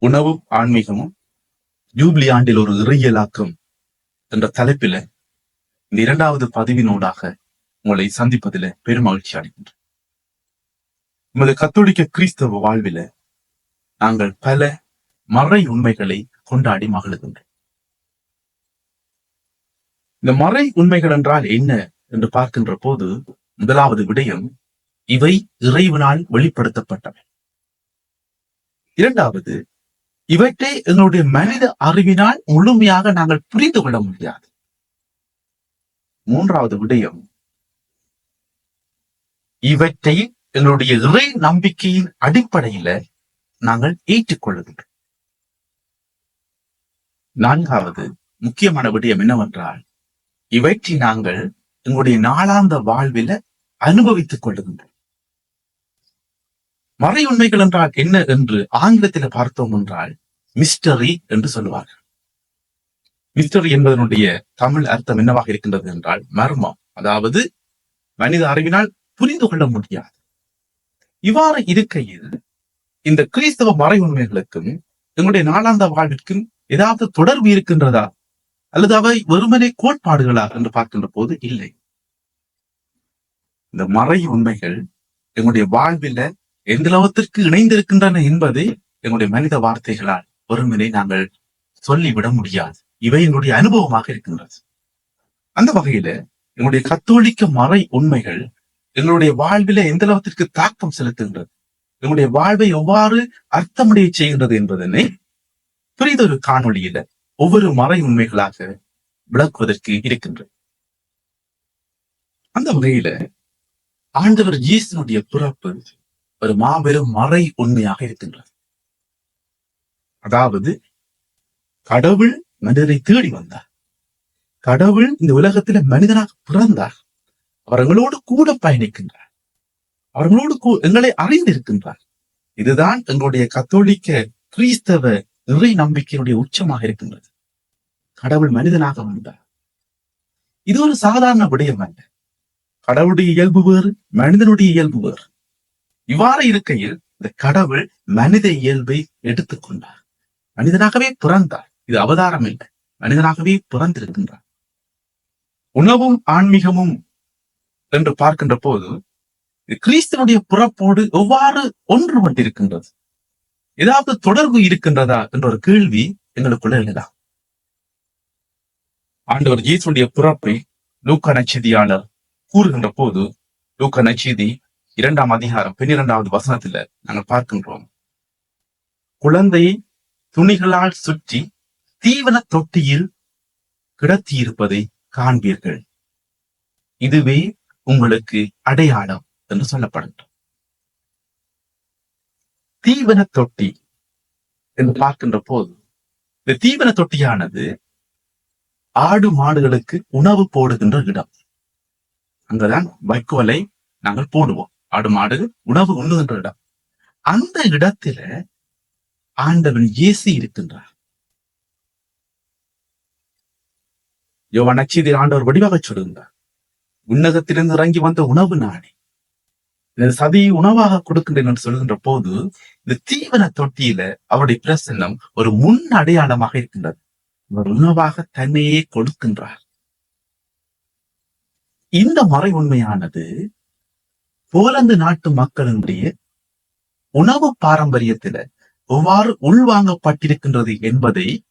உணவும் ஆன்மீகமும் ஜூப்ளி ஆண்டில் ஒரு இறையலாக்கம் என்ற தலைப்பில இந்த இரண்டாவது பதிவினூடாக உங்களை சந்திப்பதில பெருமகிழ்ச்சி அடைகின்றேன். நமது கத்தோலிக்க கிறிஸ்தவ வாழ்வில நாங்கள் பல மறை உண்மைகளை கொண்டாடி மகிழ்கின்றோம். இந்த மறை உண்மைகள் என்றால் என்ன என்று பார்க்கின்ற போது முதலாவது விடயம் இவை இறைவனால் வெளிப்படுத்தப்பட்டவை. இரண்டாவது இவற்றை எங்களுடைய மனித அறிவினால் முழுமையாக நாங்கள் புரிந்து கொள்ள முடியாது. மூன்றாவது விடயம் இவற்றை எங்களுடைய இறை நம்பிக்கையின் அடிப்படையில நாங்கள் ஏற்றுக்கொள்ளுகின்றோம். நான்காவது முக்கியமான விடயம் என்னவென்றால் இவற்றை நாங்கள் எங்களுடைய நாளாந்த வாழ்வில அனுபவித்துக் கொள்ளுகின்றோம். மறை உண்மைகள் என்றால் என்ன என்று ஆங்கிலத்தில் பார்த்தோம் என்றால் மிஸ்டரி என்று சொல்லுவார்கள். மிஸ்டரி என்பதனுடைய தமிழ் அர்த்தம் என்னவாக இருக்கின்றது என்றால் மர்மம். அதாவது மனித அறிவினால் புரிந்து கொள்ள முடியாது. இவ்வாறு இருக்கையில் இந்த கிறிஸ்தவ மறை உண்மைகளுக்கும் எங்களுடைய நாளாந்த வாழ்விற்கும் ஏதாவது தொடர்பு இருக்கின்றதா? அல்லது அவை வெறுமனே கோட்பாடுகளா என்று பார்க்கின்ற போது இல்லை. இந்த மறை உண்மைகள் எங்களுடைய வாழ்வில எந்த அளவத்திற்கு இணைந்திருக்கின்றன என்பதை எங்களுடைய மனித வார்த்தைகளால் ஒருமுறை நாங்கள் சொல்லிவிட முடியாது. இவை எங்களுடைய அனுபவமாக இருக்கின்றது. அந்த வகையில எங்களுடைய கத்தோலிக்க மறை உண்மைகள் எங்களுடைய வாழ்வில எந்த அளவத்திற்கு தாக்கம் செலுத்துகின்றது? எங்களுடைய வாழ்வை எவ்வாறு அர்த்தமுடைய செய்கின்றது என்பதனை பெரிதொரு காணொளியில ஒவ்வொரு மறை உண்மைகளாக விளக்குவதற்கு இருக்கின்றது. அந்த வகையில ஆண்டவர் இயேசுனுடைய பிறப்பு ஒரு மாபெரும் மறை உண்மையாக இருக்கின்றது. அதாவது கடவுள் மனிதரை தேடி வந்தார். கடவுள் இந்த உலகத்தில மனிதனாக பிறந்தார். அவர்களோடு கூட பயணிக்கின்றார். அவர்களோடு எங்களை அறிந்திருக்கின்றார். இதுதான் எங்களுடைய கத்தோலிக்க கிறிஸ்தவ நிறை நம்பிக்கையினுடைய உச்சமாக இருக்கின்றது. கடவுள் மனிதனாக வந்தார். இது ஒரு சாதாரண விடயம் அல்ல. கடவுளுடைய இயல்பு வேறு மனிதனுடைய இயல்பு வேறு. இவ்வாறு இருக்கையில் இந்த கடவுள் மனித இயல்பை எடுத்துக்கொண்டார். மனிதனாகவே பிறந்தார். இது அவதாரம் இல்லை. மனிதனாகவே பிறந்திருக்கின்றார். உணவும் ஆன்மீகமும் என்று பார்க்கின்ற போது கிறிஸ்தனுடைய புறப்போடு எவ்வாறு ஒன்றுபட்டிருக்கின்றது ஏதாவது தொடர்பு இருக்கின்றதா என்ற ஒரு கேள்வி எங்களுக்குள்ள எழுதலாம் ஆண்டவர் இயேசுடைய பிறப்பை லூக்க நச்செய்தியாளர் கூறுகின்ற போது லூக்க நச்செய்தி இரண்டாம் அதிகாரம் பன்னிரெண்டாவது வசனத்துல நாங்கள் பார்க்கின்றோம். குழந்தையை துணிகளால் சுற்றி தீவன தொட்டியில் கிடத்தியிருப்பதை காண்பீர்கள். இதுவே உங்களுக்கு அடையாளம் என்று சொல்லப்படும் தீவன தொட்டி என்று பார்க்கின்ற போது இந்த தீவன தொட்டியானது ஆடு மாடுகளுக்கு உணவு போடுகின்ற இடம். அங்கதான் வைக்கோலை நாங்கள் போடுவோம். ஆடு மாடு உணவு உண்ணுகின்ற இடம் அந்த இடத்துல ஆண்டவன் இயேசு இருக்கின்றார். யோவான் நச்சீதி ஆண்டவர் வடிவாக சொல்லுகின்றார் உன்னகத்திலிருந்து இறங்கி வந்த உணவு நானே. சதி உணவாக கொடுக்கின்றேன் என்று போது இந்த தீவன தொட்டியில அவருடைய பிரசன்னம் ஒரு முன் அடையாளமாக இருக்கின்றது. அவர் உணவாக தன்னையே கொடுக்கின்றார். இந்த முறை உண்மையானது போலந்து நாட்டு மக்களினுடைய உணவு பாரம்பரியத்தில எவ்வாறு உள்வாங்கப்பட்டிருக்கின்றது என்பதை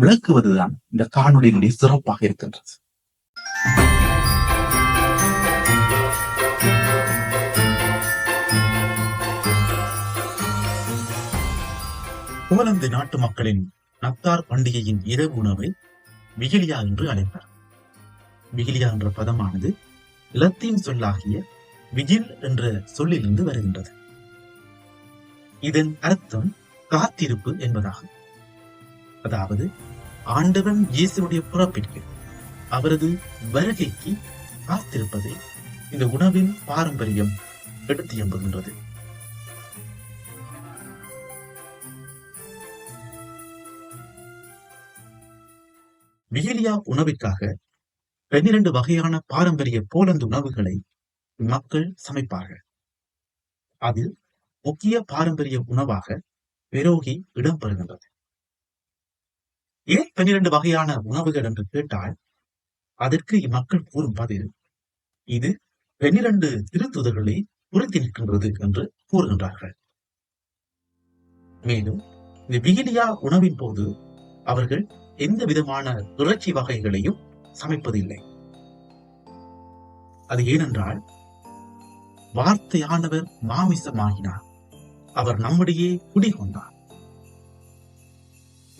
விளக்குவதுதான் இந்த காணொலியினுடைய சிறப்பாக இருக்கின்றது. போலந்து நாட்டு மக்களின் நத்தார் பண்டிகையின் இரவு உணவை விகிலியா என்று அழைப்பார். விகிலியா என்ற பதமானது லத்தீன் சொல்லாகிய விஜில் என்ற சொல்லிலிருந்து வருகின்றது. இதன் அர்த்தம் காத்திருப்பு என்பதாகும். அதாவது ஆண்டவன் இயேசுடைய புறப்பிற்கு அவரது வருகைக்கு காத்திருப்பதை இந்த உணவின் பாரம்பரியம் எடுத்து எம்புகின்றது. விகிலியா உணவிற்காக பன்னிரண்டு வகையான பாரம்பரிய போலந்து உணவுகளை மக்கள் சமைப்பார்கள். அதில் முக்கிய பாரம்பரிய உணவாக பெரோகி இடம் பெறுகின்றது ஏன் பன்னிரண்டு வகையான உணவுகள் என்று கேட்டால் அதற்கு இம்மக்கள் கூறும் பதில் இது பன்னிரண்டு திருத்துதர்களை உறுத்தி நிற்கின்றது என்று கூறுகின்றார்கள். மேலும் இந்த விகிலியா உணவின் போது அவர்கள் எந்த விதமான இறைச்சி வகைகளையும் சமைப்பதில்லை. அது ஏனென்றால் வார்த்தையானவர் மாமிசமாகினார். அவர் நம்முடையே குடிகொண்டார்.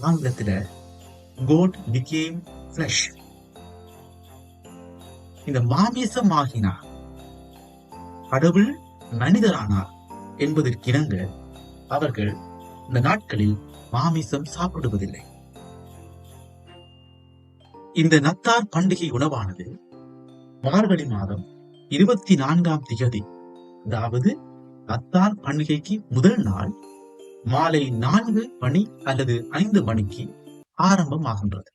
ஆங்கிலத்தில கோட் பிகேம் ஃபிளஷ் இந்த மாமிசமாகினார். கடவுள் மனிதரானார் என்பதற்கிணங்க அவர்கள் இந்த நாட்களில் மாமிசம் சாப்பிடுவதில்லை. இந்த நத்தார் பண்டிகை உணவானது மார்கழி மாதம் இருபத்தி நான்காம் திகதி அதாவது நத்தார் பண்டிகைக்கு முதல் நாள் மாலை நான்கு மணி அல்லது ஐந்து மணிக்கு ஆரம்பமாகின்றது.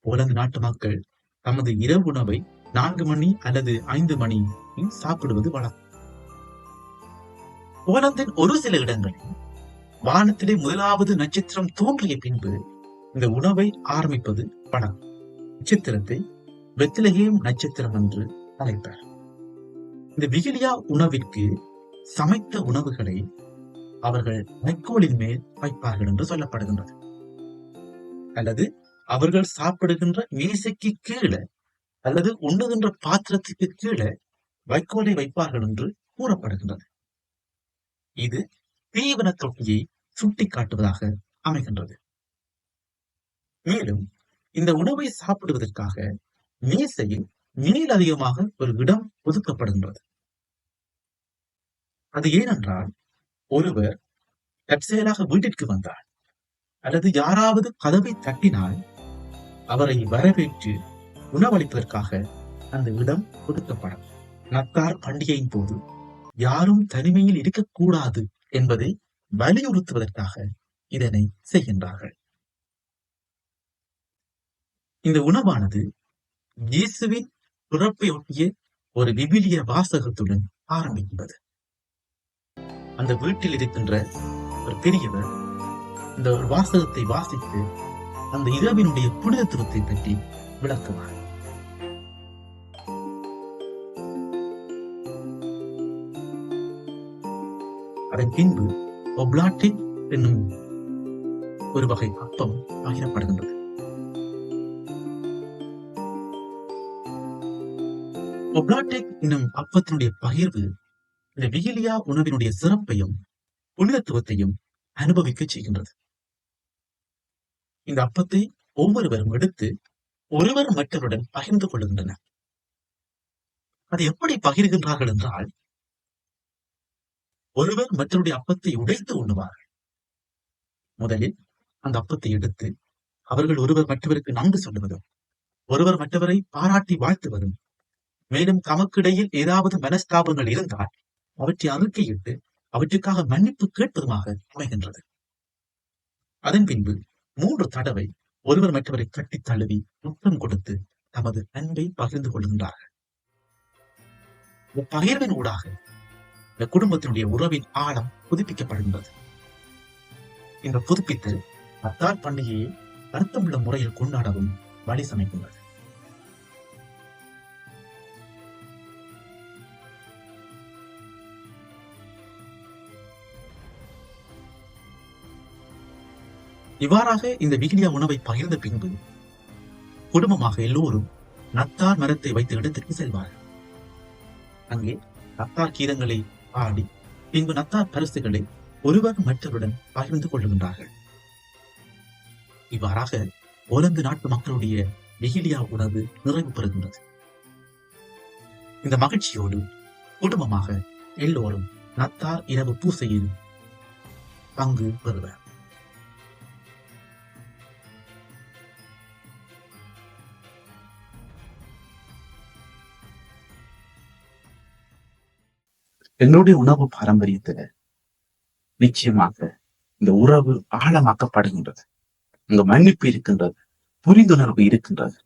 போலந்து நாட்டு மக்கள் தமது இரவு உணவை நான்கு மணி அல்லது ஐந்து மணி சாப்பிடுவது வழக்கம். போலந்தின் ஒரு சில இடங்களில் வானத்திலே முதலாவது நட்சத்திரம் தோன்றிய பின்பு இந்த உணவை ஆரம்பிப்பது வழக்கம். நட்சத்திரத்தை பெத்லகேம் நட்சத்திரம் என்று அழைப்பார். இந்த விகிலியா உணவிற்கு சமைத்த உணவுகளை அவர்கள் வைக்கோலின் மேல் வைப்பார்கள் என்று சொல்லப்படுகின்றது. அல்லது அவர்கள் சாப்பிடுகின்ற மேசைக்கு கீழே அல்லது உண்ணுகின்ற பாத்திரத்துக்கு கீழே வைக்கோலை வைப்பார்கள் என்று கூறப்படுகின்றது. இது தீவன தொட்டியை சுட்டிக்காட்டுவதாக அமைகின்றது. மேலும் இந்த உணவை சாப்பிடுவதற்காக மேசையில் மேலதிகமாக ஒரு இடம் ஒதுக்கப்படுகின்றது. அது ஏனென்றால் ஒருவர் தற்செயலாக வீட்டிற்கு வந்தார். அல்லது யாராவது கதவை தட்டினால் அவரை வரவேற்று உணவளிப்பதற்காக அந்த இடம் ஒதுக்கப்படும் நத்தார் பண்டிகையின் போது யாரும் தனிமையில் இருக்கக்கூடாது என்பதை வலியுறுத்துவதற்காக இதனை செய்கின்றார்கள். இந்த உணவானது இயேசுவின் பிறப்பை ஒட்டிய ஒரு விபிலிய வாசகத்துடன் ஆரம்பிக்கின்றது. அந்த வீட்டில் இருக்கின்ற ஒரு பெரியவர் இந்த ஒரு வாசகத்தை வாசித்து அந்த இரவினுடைய புனிதத்துவத்தை பற்றி விளக்குவார். அதன் பின்பு ஒப்லாட்டிக் என்னும் ஒரு வகை அப்பம் பகிரப்படுகின்றது ஒப்லாட்டிக் என்னும் அப்பத்தினுடைய பகிர்வு இந்த விகிலியா உணவினுடைய சிறப்பையும் புனிதத்துவத்தையும் அனுபவிக்க செய்கின்றது. இந்த அப்பத்தை ஒவ்வொருவரும் எடுத்து ஒருவர் மற்றவருடன் பகிர்ந்து கொள்கின்றனர் அதை எப்படி பகிர்கின்றார்கள் என்றால் ஒருவர் மற்றவருடைய அப்பத்தை உடைத்து உண்ணுவார்கள். முதலில் அந்த அப்பத்தை எடுத்து அவர்கள் ஒருவர் மற்றவருக்கு நன்கு சொல்லுவதும் ஒருவர் மற்றவரை பாராட்டி வாழ்த்துவதும் மேலும் தமக்கிடையில் ஏதாவது மனஸ்தாபங்கள் இருந்தால் அவற்றை அறிக்கையிட்டு அவற்றுக்காக மன்னிப்பு கேட்பதுமாக அமைகின்றது. அதன் பின்பு மூன்று தடவை ஒருவர் மற்றவரை கட்டித் தழுவி முத்தம் கொடுத்து தமது அன்பை பகிர்ந்து கொள்கின்றார்கள் பகிர்வின் ஊடாக இந்த குடும்பத்தினுடைய உறவின் ஆழம் புதுப்பிக்கப்படுகின்றது. இந்த புதுப்பித்தல் அத்தார் பண்டிகையை அர்த்தமுள்ள முறையில் கொண்டாடவும் வழி சமைக்கின்றது. இவ்வாறாக இந்த விகிலியா உணவை பகிர்ந்த பின்பு குடும்பமாக எல்லோரும் நத்தார் மரத்தை வைத்த இடத்திற்கு செல்வார்கள். அங்கே நத்தார் கீதங்களை ஆடி பின்பு நத்தார் பரிசுகளை ஒருவர் மற்றவருடன் பகிர்ந்து கொள்ளுகின்றார்கள். இவ்வாறாக ஓலந்து நாட்டு மக்களுடைய விகிலியா உணவு நிறைவு பெறுகின்றது. இந்த மகிழ்ச்சியோடு குடும்பமாக எல்லோரும் நத்தார் இரவு பூசையில் பங்கு பெறுவர். எங்களுடைய உணவு பாரம்பரியத்துல நிச்சயமாக இந்த உறவு ஆழமாக்கப்படுகின்றது. அங்க மன்னிப்பு இருக்கின்றது புரிந்துணர்வு இருக்கின்றது.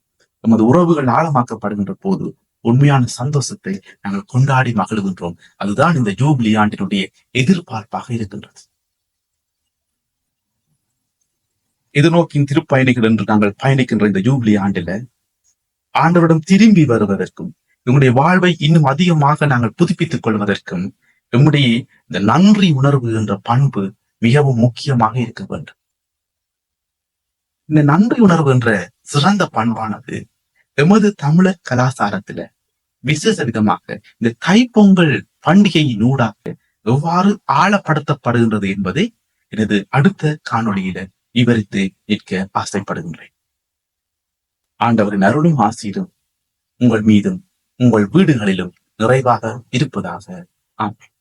நமது உறவுகள் ஆழமாக்கப்படுகின்ற போது உண்மையான சந்தோஷத்தை நாங்கள் கொண்டாடி மகிழ்கின்றோம். அதுதான் இந்த ஜூப்ளி ஆண்டினுடைய எதிர்பார்ப்பாக இருக்கின்றது. எதிர்நோக்கின் திருப்பயணிகள் என்று நாங்கள் பயணிக்கின்ற இந்த ஜூப்ளி ஆண்டில ஆண்டவரிடம் திரும்பி வருவதற்கும் எங்களுடைய வாழ்வை இன்னும் அதிகமாக நாங்கள் புதுப்பித்துக் கொள்வதற்கும் நம்முடைய இந்த நன்றி உணர்வு என்ற பண்பு மிகவும் முக்கியமாக இருக்க வேண்டும். இந்த நன்றி உணர்வு என்ற சிறந்த பண்பானது எமது தமிழர் கலாச்சாரத்துல விசேஷ விதமாக இந்த தைப்பொங்கல் பண்டிகையின் ஊடாக எவ்வாறு ஆழப்படுத்தப்படுகின்றது என்பதை எனது அடுத்த காணொளியில விவரித்து நிற்க ஆசைப்படுகின்றேன். ஆண்டவரின் அருளும் ஆசீரும் உங்கள் மீதும் உங்கள் வீடுகளிலும் நிறைவாக இருப்பதாக ஆமாம்